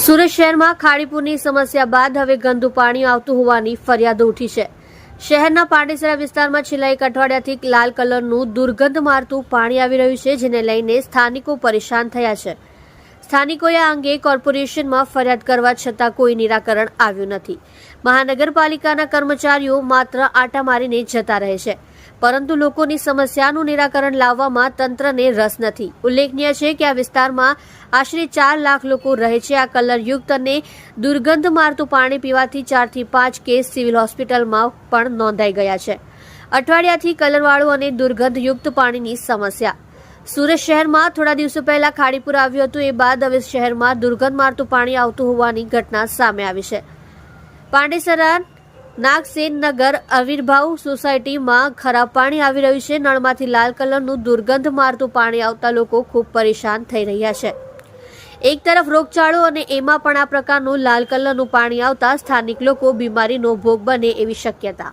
સુરત શહેરમાં ખાડીપુરની સમસ્યા બાદ હવે ગંદુ પાણી આવતું હોવાની ફરિયાદો ઉઠી છે. શહેરના પાંડેસરા વિસ્તારમાં છેલ્લા એક અઠવાડિયાથી લાલ કલરનું દુર્ગંધ મારતું પાણી આવી રહ્યું છે, જેને લઈને સ્થાનિકો પરેશાન થયા છે. સ્થાનિકોએ આ અંગે કોર્પોરેશનમાં ફરિયાદ કરવા છતાં કોઈ નિરાકરણ આવ્યું નથી. મહાનગરપાલિકાના કર્મચારીઓ માત્ર આટા મારીને જતા રહે છે. પરંતુ લોકોની સમસ્યાનું નિરાકરણ લાવવામાં તંત્રને રસ નથી. ઉલ્લેખનીય છે કે આ વિસ્તારમાં આશરે ચાર લાખ લોકો રહે છે. આ કલરયુક્ત અને દુર્ગંધ મારતું પાણી પીવાથી ચારથી પાંચ કેસ સિવિલ હોસ્પિટલમાં પણ નોંધાઈ ગયા છે. અઠવાડિયાથી કલરવાળું અને દુર્ગંધયુક્ત પાણીની સમસ્યા. સુરત શહેરમાં થોડા દિવસો પહેલા ખાડીપુર આવ્યું હતું. એ બાદ હવે શહેરમાં દુર્ગંધ મારતું પાણી આવતું હોવાની ઘટના સામે આવી છે. પાંડેસરા નાગસેન નગર આવિર્ભાવ સોસાયટીમાં ખરાબ પાણી આવી રહ્યું છે. નળમાંથી લાલ કલરનું દુર્ગંધ મારતું પાણી આવતા લોકો ખૂબ પરેશાન થઈ રહ્યા છે. એક તરફ રોગચાળો અને એમાં પણ આ પ્રકારનું લાલ કલરનું પાણી આવતા સ્થાનિક લોકો બીમારીનો ભોગ બને એવી શક્યતા.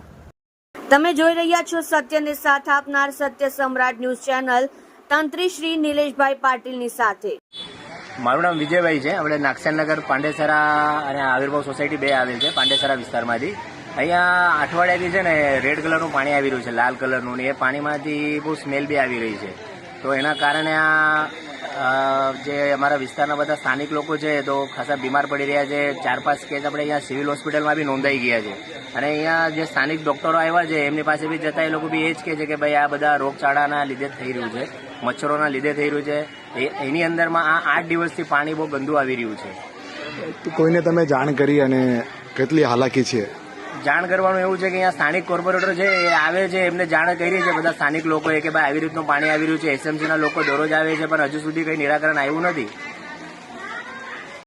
તમે જોઈ રહ્યા છો સત્યને સાથ આપનાર સત્ય સમ્રાટ ન્યૂઝ ચેનલ. તંત્રી શ્રી નિલેશભાઈ પાટીલની સાથે. મારું નામ વિજયભાઈ છે. આપણે નાગસેનનગર પાંડેસરા અને આવિર્ભાવ સોસાયટી બે આવેલ છે પાંડેસરા વિસ્તારમાંથી. અહીંયા અઠવાડિયાથી છે ને રેડ કલરનું પાણી આવી રહ્યું છે, લાલ કલરનું એ પાણીમાંથી બહુ સ્મેલ બી આવી રહી છે. તો એના કારણે આ જે અમારા વિસ્તારના બધા સ્થાનિક લોકો છે તો ખાસા બીમાર પડી રહ્યા છે. ચાર પાંચ કેસ આપણે અહીંયા સિવિલ હોસ્પિટલમાં બી નોંધાઈ ગયા છે. અને અહીંયા જે સ્થાનિક ડૉક્ટરો આવ્યા છે, એમની પાસે બી જતા એ લોકો બી એ જ કહે છે કે ભાઈ આ બધા રોગચાળાના લીધે થઈ રહ્યું છે, મચ્છરોના લીધે થઈ રહ્યું છે. એની અંદરમાં આ આઠ દિવસથી પાણી બહુ ગંદુ આવી રહ્યું છે. કોઈને તમે જાણ કરી અને કેટલી હાલાકી છે? જાણ કરવાનું એવું છે કે અહીંયા સ્થાનિક કોર્પોરેટર છે, એ આવે છે, એમને જાણ કરી છે. બધા સ્થાનિક લોકોએ કે ભાઈ, આવી રીતનું પાણી આવી રહ્યું છે. એસએમસીના લોકો દરરોજ આવે છે, પણ હજુ સુધી કંઈ નિરાકરણ આવ્યું નથી.